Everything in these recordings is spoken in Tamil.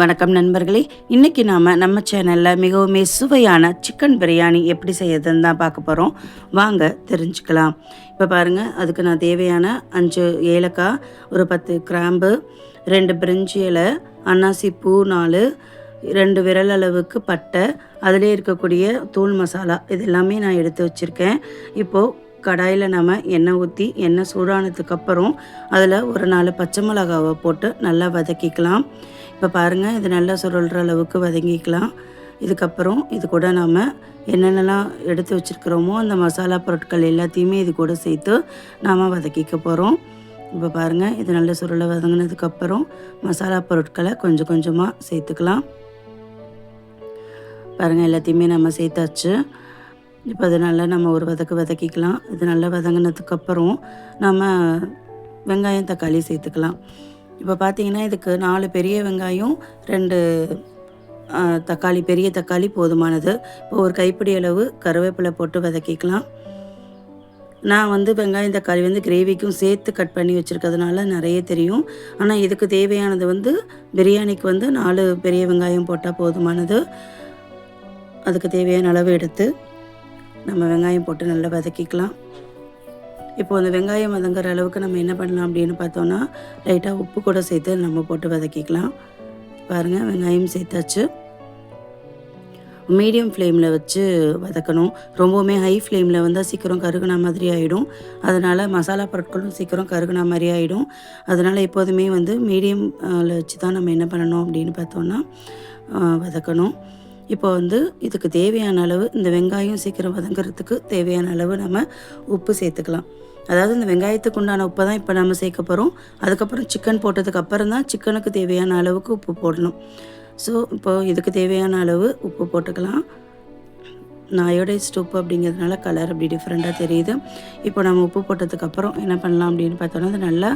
வணக்கம் நண்பர்களே. இன்னைக்கு நாம் நம்ம சேனலில் மிகவும் சுவையான சிக்கன் பிரியாணி எப்படி செய்யறதுன்னு தான் பார்க்க போகிறோம் வாங்க தெரிஞ்சுக்கலாம். இப்போ பாருங்கள் அதுக்கு நான் தேவையான அஞ்சு ஏலக்காய் ஒரு பத்து கிராம்பு ரெண்டு பிரிஞ்சி இலை அன்னாசி பூ நாலு ரெண்டு விரல் அளவுக்கு பட்டை அதிலே இருக்கக்கூடிய தூள் மசாலா இது எல்லாமே நான் எடுத்து வச்சுருக்கேன். இப்போது கடாயில் நம்ம எண்ணெய் ஊற்றி எண்ணெய் சூடானதுக்கப்புறம் அதில் ஒரு நாலு பச்சை மிளகாவை போட்டு நல்லா வதக்கிக்கலாம். இப்போ பாருங்கள் இது நல்லா சுருள்கிற அளவுக்கு வதங்கிக்கலாம். இதுக்கப்புறம் இது கூட நாம் என்னென்னலாம் எடுத்து வச்சுருக்கிறோமோ அந்த மசாலா பொருட்கள் எல்லாத்தையுமே இது கூட சேர்த்து நாம் வதக்கிக்க போகிறோம் இப்போ பாருங்கள் இது நல்ல சுருளை வதங்கினதுக்கப்புறம் மசாலா பொருட்களை கொஞ்சம் கொஞ்சமாக சேர்த்துக்கலாம். பாருங்கள் எல்லாத்தையுமே நம்ம சேர்த்தாச்சு. இப்போ அது நல்லா நம்ம ஒரு வதக்கு வதக்கிக்கலாம். இது நல்லா வதங்கினதுக்கப்புறம் நம்ம வெங்காயம் தக்காளி சேர்த்துக்கலாம். இப்போ பார்த்தீங்கன்னா இதுக்கு நாலு பெரிய வெங்காயம் ரெண்டு தக்காளி பெரிய தக்காளி போதுமானது. இப்போ ஒரு கைப்பிடி அளவு கருவேப்பிலை போட்டு வதக்கிக்கலாம். நான் வந்து வெங்காயம் தக்காளி வந்து கிரேவிக்கும் சேர்த்து கட் பண்ணி வச்சுருக்கிறதுனால நிறைய தெரியும். ஆனால் இதுக்கு தேவையானது வந்து பிரியாணிக்கு வந்து நாலு பெரிய வெங்காயம் போட்டால் போதுமானது. அதுக்கு தேவையான அளவு எடுத்து நம்ம வெங்காயம் போட்டு நல்லா வதக்கிக்கலாம். இப்போ அந்த வெங்காயம் வதங்குற அளவுக்கு நம்ம என்ன பண்ணலாம் அப்படின்னு பார்த்தோன்னா லைட்டாக உப்பு கூட சேர்த்து நம்ம போட்டு வதக்கிக்கலாம். பாருங்கள் வெங்காயம் சேர்த்தாச்சு. மீடியம் ஃப்ளேமில் வச்சு வதக்கணும். ரொம்பவுமே ஹை ஃப்ளேமில் வந்தால் சீக்கிரம் கருகுன மாதிரி ஆகிடும் அதனால் மசாலா பொருட்களும் சீக்கிரம் கருகுன மாதிரி ஆகிடும் அதனால் எப்போதுமே வந்து மீடியம் வச்சு தான் நம்ம என்ன பண்ணணும் அப்படின்னு பார்த்தோன்னா வதக்கணும். இப்போ வந்து இதுக்கு தேவையான அளவு இந்த வெங்காயம் சீக்கிரம் வதங்குறதுக்கு தேவையான அளவு நம்ம உப்பு சேர்த்துக்கலாம். அதாவது இந்த வெங்காயத்துக்கு உண்டான உப்பை தான் இப்போ நம்ம சேர்க்க போகிறோம் அதுக்கப்புறம் சிக்கன் போட்டதுக்கு அப்புறம் தான் சிக்கனுக்கு தேவையான அளவுக்கு உப்பு போடணும். ஸோ இப்போ இதுக்கு தேவையான அளவு உப்பு போட்டுக்கலாம். நான் அயோடைஸ்ட் உப்பு அப்படிங்கிறதுனால கலர் அப்படி டிஃப்ரெண்ட்டாக தெரியுது. இப்போ நம்ம உப்பு போட்டதுக்கப்புறம் என்ன பண்ணலாம் அப்படின்னு பார்த்தோன்னா அது நல்லா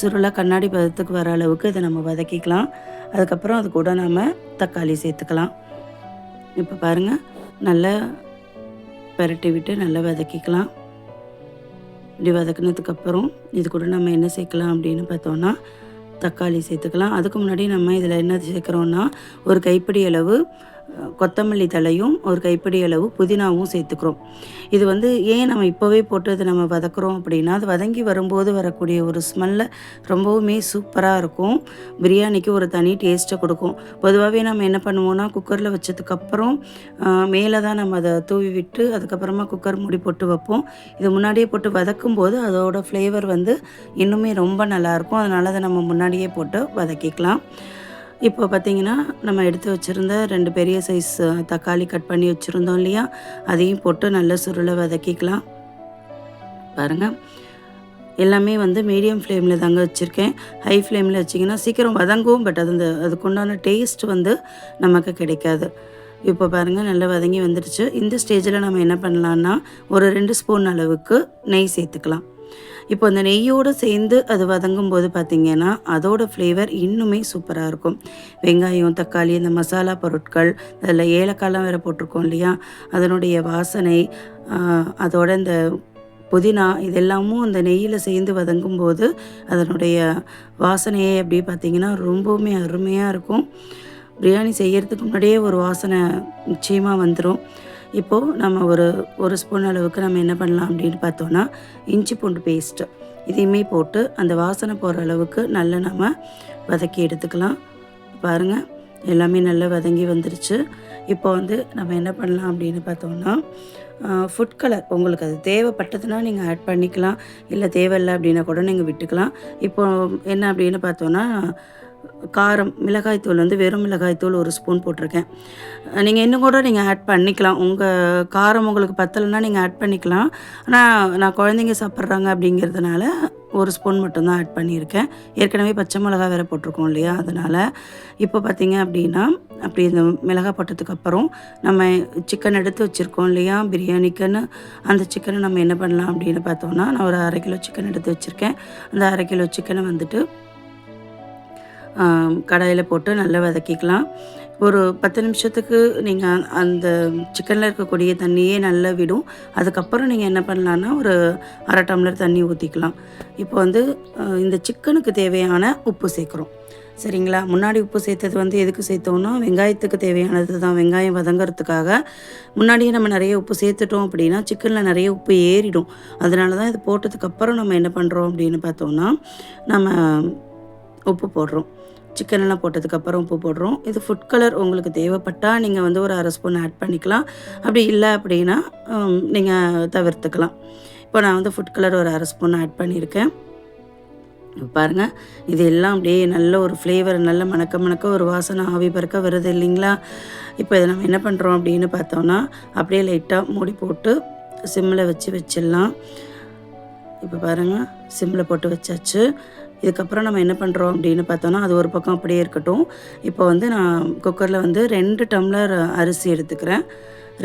சுருளாக கண்ணாடி பதத்துக்கு வர அளவுக்கு இதை நம்ம வதக்கிக்கலாம். அதுக்கப்புறம் அது கூட நம்ம தக்காளி சேர்த்துக்கலாம். இப்போ பாருங்கள் நல்லா பெரட்டி விட்டு நல்லா வதக்கிக்கலாம். இப்படி வதக்குனதுக்கப்புறம் இது கூட நம்ம என்ன சேர்க்கலாம் அப்படின்னு பார்த்தோன்னா தக்காளி சேர்த்துக்கலாம். அதுக்கு முன்னாடி நம்ம இதில் என்ன சேர்க்குறோன்னா ஒரு கைப்பிடி அளவு கொத்தமல்லி தழையும் ஒரு கைப்பிடி அளவு புதினாவும் சேர்த்துக்கிறோம். இது வந்து ஏன் நம்ம இப்போவே போட்டு அதை நம்ம வதக்குறோம் அப்படின்னா அது வதங்கி வரும்போது வரக்கூடிய ஒரு ஸ்மெல்ல ரொம்பவுமே சூப்பராக இருக்கும். பிரியாணிக்கு ஒரு தனி டேஸ்ட்டை கொடுக்கும். பொதுவாகவே நம்ம என்ன பண்ணுவோம்னா குக்கரில் வச்சதுக்கப்புறம் மேலே தான் நம்ம அதை தூவி விட்டு அதுக்கப்புறமா குக்கர் மூடி போட்டு வைப்போம். இது முன்னாடியே போட்டு வதக்கும் போது அதோட ஃப்ளேவர் வந்து இன்னுமே ரொம்ப நல்லாயிருக்கும் அதனால் அதை நம்ம முன்னாடியே போட்டு வதக்கிக்கலாம். இப்போ பார்த்தீங்கன்னா நம்ம எடுத்து வச்சுருந்த ரெண்டு பெரிய சைஸ் தக்காளி கட் பண்ணி வச்சுருந்தோம் இல்லையா? அதையும் போட்டு நல்ல சுருளை வதக்கிக்கலாம். பாருங்கள் எல்லாமே வந்து மீடியம் ஃப்ளேமில் தாங்க வச்சுருக்கேன். ஹை ஃப்ளேமில் வச்சிங்கன்னா சீக்கிரம் வதங்கும் பட் அது அந்த அதுக்குண்டான டேஸ்ட் வந்து நமக்கு கிடைக்காது. இப்போ பாருங்கள் நல்லா வதங்கி வந்துடுச்சு. இந்த ஸ்டேஜில் நம்ம என்ன பண்ணலான்னா ஒரு ரெண்டு ஸ்பூன் அளவுக்கு நெய் சேர்த்துக்கலாம். இப்போ அந்த நெய்யோடு சேர்ந்து அது வதங்கும் போது பார்த்திங்கன்னா அதோட ஃப்ளேவர் இன்னுமே சூப்பராக இருக்கும். வெங்காயம் தக்காளி இந்த மசாலா பொருட்கள் அதில் ஏலக்காய்லாம் வேறு போட்டிருக்கோம் இல்லையா? அதனுடைய வாசனை அதோட இந்த புதினா இதெல்லாமும் அந்த நெய்யில் சேர்ந்து வதங்கும் போது அதனுடைய வாசனையே அப்படி பார்த்திங்கன்னா ரொம்பவுமே அருமையாக இருக்கும். பிரியாணி செய்கிறதுக்கு முன்னாடியே ஒரு வாசனை நிச்சயமாக வந்துடும் இப்போது நம்ம ஒரு ஒரு ஸ்பூன் அளவுக்கு நம்ம என்ன பண்ணலாம் அப்படின்னு பார்த்தோன்னா இஞ்சி பூண்டு பேஸ்ட்டு இதையுமே போட்டு அந்த வாசனை போகிற அளவுக்கு நல்லா நம்ம வதக்கி எடுத்துக்கலாம். பாருங்கள் எல்லாமே நல்லா வதங்கி வந்துருச்சு. இப்போ வந்து நம்ம என்ன பண்ணலாம் அப்படின்னு பார்த்தோம்னா ஃபுட் கலர் உங்களுக்கு அது தேவைப்பட்டதுன்னா நீங்கள் ஆட் பண்ணிக்கலாம். இல்லை தேவையில்லை அப்படின்னா கூட நீங்கள் விட்டுக்கலாம். இப்போ என்ன அப்படின்னு பார்த்தோன்னா காரம் மிளகாய்த்தூள் வந்து வெறும் மிளகாய்த்தூள் ஒரு ஸ்பூன் போட்டிருக்கேன். நீங்கள் இன்னும் கூட நீங்கள் ஆட் பண்ணிக்கலாம். உங்கள் காரம் உங்களுக்கு பத்தலைன்னா நீங்கள் ஆட் பண்ணிக்கலாம். ஆனால் நான் குழந்தைங்க சாப்பிட்றாங்க அப்படிங்கிறதுனால ஒரு ஸ்பூன் மட்டும்தான் ஆட் பண்ணியிருக்கேன். ஏற்கனவே பச்சை மிளகா வேறு போட்டிருக்கோம் இல்லையா? அதனால் இப்போ பார்த்தீங்க அப்படின்னா அப்படி இந்த மிளகாய் போட்டதுக்கப்புறம் நம்ம சிக்கன் எடுத்து வச்சுருக்கோம் இல்லையா? பிரியாணிக்குன்னு அந்த சிக்கனை நம்ம என்ன பண்ணலாம் அப்படின்னு பார்த்தோம்னா நான் ஒரு அரை கிலோ சிக்கன் எடுத்து வச்சுருக்கேன். அந்த அரை கிலோ சிக்கனை வந்துட்டு கடாயில் போட்டு நல்லா வதக்கிக்கலாம். ஒரு பத்து நிமிஷத்துக்கு நீங்கள் அந்த சிக்கனில் இருக்கக்கூடிய தண்ணியே நல்லா விடும். அதுக்கப்புறம் நீங்கள் என்ன பண்ணலான்னா ஒரு அரை டம்ளர் தண்ணி ஊற்றிக்கலாம் இப்போ வந்து இந்த சிக்கனுக்கு தேவையான உப்பு சேர்க்குறோம். சரிங்களா? முன்னாடி உப்பு சேர்த்தது வந்து எதுக்கு சேர்த்தோம்னா வெங்காயத்துக்கு தேவையானது தான். வெங்காயம் வதங்கிறதுக்காக முன்னாடியே நம்ம நிறைய உப்பு சேர்த்துட்டோம் அப்படின்னா சிக்கனில் நிறைய உப்பு ஏறிடும். அதனால தான் இது போட்டதுக்கப்புறம் நம்ம என்ன பண்ணுறோம் அப்படின்னு பார்த்தோம்னா நம்ம உப்பு போடுறோம். சிக்கனெல்லாம் போட்டதுக்கப்புறம் உப்பு போடுறோம். இது ஃபுட் கலர் உங்களுக்கு தேவைப்பட்டால் நீங்கள் வந்து ஒரு அரை ஸ்பூன் ஆட் பண்ணிக்கலாம். அப்படி இல்லை அப்படின்னா நீங்கள் தவிர்த்துக்கலாம். இப்போ நான் வந்து ஃபுட் கலர் ஒரு அரை ஸ்பூன் ஆட் பண்ணியிருக்கேன். பாருங்கள் இது எல்லாம் அப்படியே நல்ல ஒரு ஃப்ளேவர் நல்ல மணக்க மணக்க ஒரு வாசனை ஆவி பறக்க வருது இல்லைங்களா? இப்போ இதை நம்ம என்ன பண்ணுறோம் அப்படின்னு பார்த்தோம்னா அப்படியே லைட்டாக மூடி போட்டு சிம்மில் வச்சு வச்சிடலாம். இப்போ பாருங்கள் சிம்மில் போட்டு வச்சாச்சு. இதுக்கப்புறம் நம்ம என்ன பண்ணுறோம் அப்படின்னு பார்த்தோன்னா அது ஒரு பக்கம் அப்படியே இருக்கட்டும். இப்போ வந்து நான் குக்கரில் வந்து ரெண்டு டம்ளர் அரிசி எடுத்துக்கிறேன்.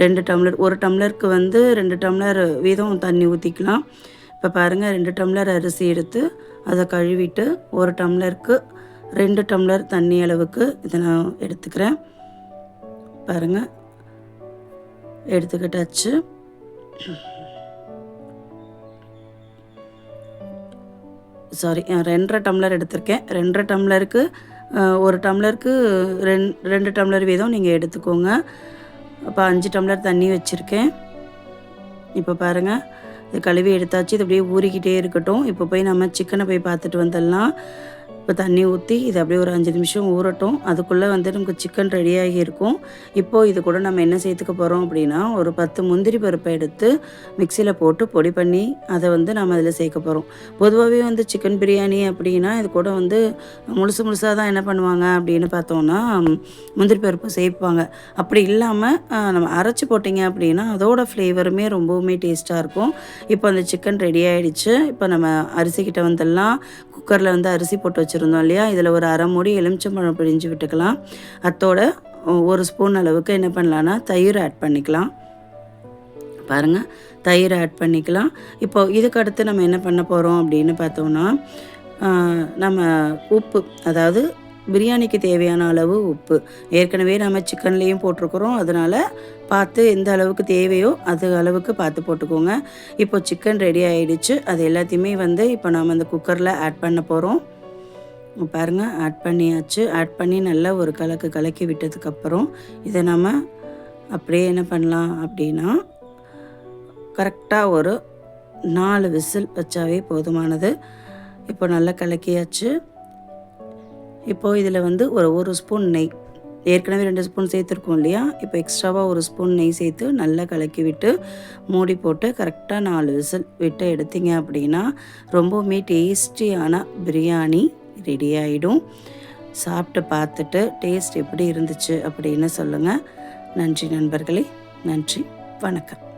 ரெண்டு டம்ளர் ஒரு டம்ளருக்கு வந்து ரெண்டு டம்ளர் வீதம் தண்ணி ஊற்றிக்கலாம் இப்போ பாருங்கள் ரெண்டு டம்ளர் அரிசி எடுத்து அதை கழுவிட்டு ஒரு டம்ளருக்கு ரெண்டு டம்ளர் தண்ணி அளவுக்கு இதை நான் எடுத்துக்கிறேன். பாருங்கள் எடுத்துக்கிட்டாச்சு. சாரி ரெண்டரை டம்ளர் எடுத்திருக்கேன். ரெண்டரை டம்ளருக்கு ஒரு டம்ளருக்கு ரெண் ரெண்டு டம்ளர் வீதம் நீங்கள் எடுத்துக்கோங்க. அப்போ அஞ்சு டம்ளர் தண்ணி வச்சுருக்கேன். இப்போ பாருங்கள் இது கழுவி எடுத்தாச்சு. இது அப்படியே ஊறிக்கிட்டே இருக்கட்டும். இப்போ போய் நம்ம சிக்கனை போய் பார்த்துட்டு வந்துடலாம். இப்போ தண்ணி ஊற்றி இது அப்படியே ஒரு அஞ்சு நிமிஷம் ஊறட்டும். அதுக்குள்ளே வந்து நமக்கு சிக்கன் ரெடியாகி இருக்கும் இப்போது இது கூட நம்ம என்ன சேர்த்துக்க போகிறோம் அப்படின்னா ஒரு பத்து முந்திரி பருப்பை எடுத்து மிக்சியில் போட்டு பொடி பண்ணி அதை வந்து நம்ம அதில் சேர்க்க போகிறோம் பொதுவாகவே வந்து சிக்கன் பிரியாணி அப்படின்னா இது கூட வந்து முழுசு முழுசாக தான் என்ன பண்ணுவாங்க அப்படின்னு பார்த்தோன்னா முந்திரி பருப்பு சேர்ப்பாங்க. அப்படி இல்லாமல் நம்ம அரைச்சி போட்டிங்க அப்படின்னா அதோட ஃப்ளேவருமே ரொம்பவுமே டேஸ்ட்டாக இருக்கும். இப்போ அந்த சிக்கன் ரெடி ஆகிடுச்சு இப்போ நம்ம அரிசிக்கிட்ட வந்துடலாம். குக்கரில் வந்து அரிசி போட்டு வச்சுருந்தோம் இல்லையா? இதில் ஒரு அரை மூடி எலுமிச்சம்பழம் பிழிஞ்சு விட்டுக்கலாம். அத்தோட ஒரு ஸ்பூன் அளவுக்கு என்ன பண்ணலான்னா தயிர் ஆட் பண்ணிக்கலாம். பாருங்கள் தயிர் ஆட் பண்ணிக்கலாம். இப்போ இதுக்கு அடுத்து நம்ம என்ன பண்ண போகிறோம் அப்படின்னு பார்த்தோம்னா நம்ம உப்பு அதாவது பிரியாணிக்கு தேவையான அளவு உப்பு. ஏற்கனவே நம்ம சிக்கன்லேயும் போட்டிருக்கிறோம். அதனால் பார்த்து எந்த அளவுக்கு தேவையோ அது அளவுக்கு பார்த்து போட்டுக்கோங்க. இப்போ சிக்கன் ரெடி ஆகிடுச்சு அது எல்லாத்தையுமே வந்து இப்போ நம்ம அந்த குக்கரில் ஆட் பண்ண போகிறோம் பாருங்கள் ஆட் பண்ணியாச்சு. ஆட் பண்ணி நல்லா ஒரு கலக்கு கலக்கி விட்டதுக்கப்புறம் இதை நம்ம அப்படியே என்ன பண்ணலாம் அப்படின்னா கரெக்டாக ஒரு நாலு விசில் வச்சாவே போதுமானது. இப்போ நல்லா கலக்கியாச்சு. இப்போது இதில் வந்து ஒரு ஒரு ஸ்பூன் நெய். ஏற்கனவே ரெண்டு ஸ்பூன் சேர்த்துருக்கோம் இல்லையா? இப்போ எக்ஸ்ட்ராவாக ஒரு ஸ்பூன் நெய் சேர்த்து நல்லா கலக்கி விட்டு மூடி போட்டு கரெக்டாக நாலு விசில் விட்டு எடுத்தீங்க அப்படின்னா ரொம்பவுமே டேஸ்டியான பிரியாணி. ரெடி ஆகிடும் சாப்பிட்டு பார்த்துட்டு டேஸ்ட் எப்படி இருந்துச்சு அப்படின்னு சொல்லுங்கள் நன்றி நண்பர்களே. நன்றி. வணக்கம்.